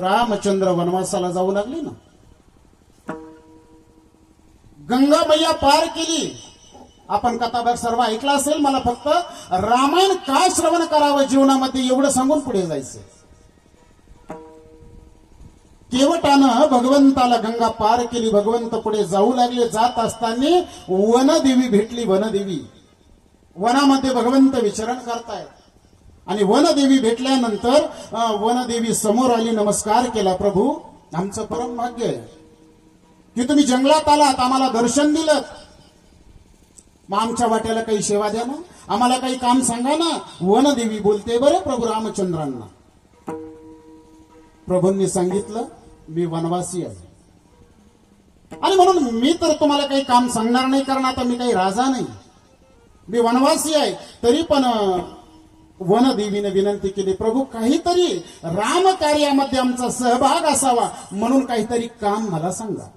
रामचंद्र वनवासाला जाऊ लागले ना. गंगा मैया पार केली. आपण कथाभाग सर्व ऐकला असेल मला फक्त रामायण काय श्रवण करावं जीवनामध्ये एवढं सांगून पुढे जायचं केवटानं भगवंताला गंगा पार केली भगवंत पुढे जाऊ लागले. जात असताना वनदेवी भेटली वनदेवी. वनामध्ये भगवंत विचरण करतायत. आणि वनदेवी भेटल्यानंतर वनदेवी समोर आली नमस्कार केला प्रभू आमचं परम भाग्य आहे की तुम्ही जंगलात आलात आम्हाला दर्शन दिलं मग आमच्या वाट्याला काही सेवा द्या ना. आम्हाला काही काम सांगा ना. वनदेवी बोलते बरं प्रभू रामचंद्रांना. प्रभूंनी सांगितलं मी वनवासी आहे. आणि म्हणून मी तर तुम्हाला काही काम सांगणार नाही कारण आता मी काही राजा नाही. मी वनवासी आहे. तरी पण वनदेवीने विनंती केली प्रभू काहीतरी राम कार्यामध्ये आमचा सहभाग असावा म्हणून काहीतरी काम मला सांगा.